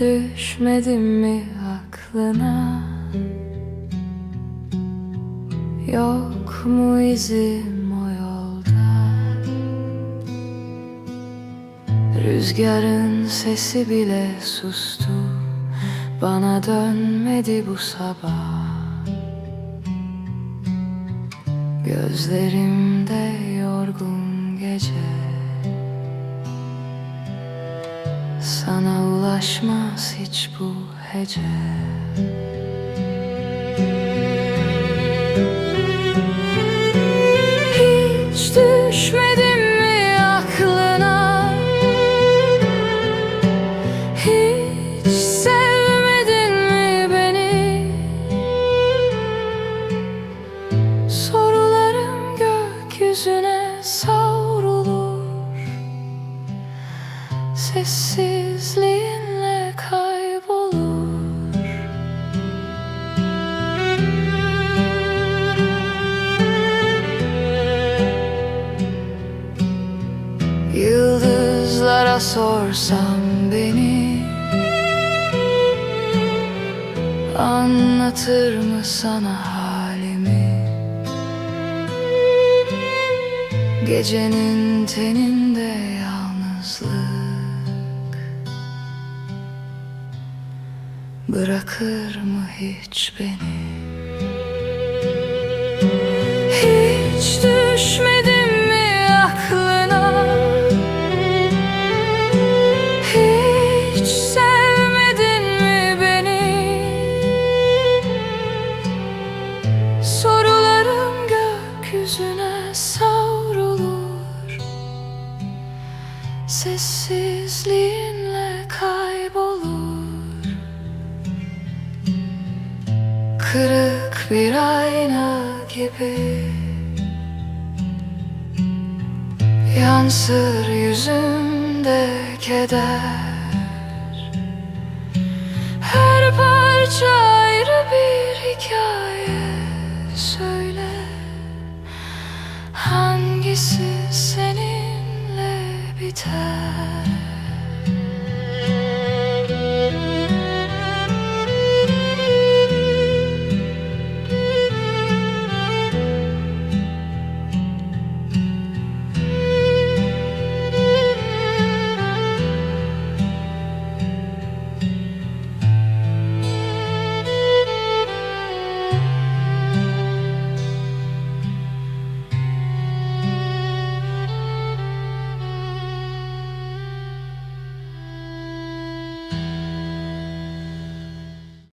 düşmedim mi aklına? Yok mu izim o yolda? Rüzgarın sesi bile sustu. Bana dönmedi bu sabah. Gözlerimde yorgun gece. Sana ulaşmaz hiç bu hece. Hiç düşmedim mi aklına? Hiç sevmedin mi beni? Sorularım gökyüzüne savrulur. Sessizliğinle Yıldızlara sorsam beni Anlatır mı sana halimi? Gecenin teninde yalnızlık Bırakır mı hiç beni savrulur. Sessizliğinle kaybolur. Kırık bir ayna gibi Yansır yüzümde keder. Her parça ayrı bir seninle biter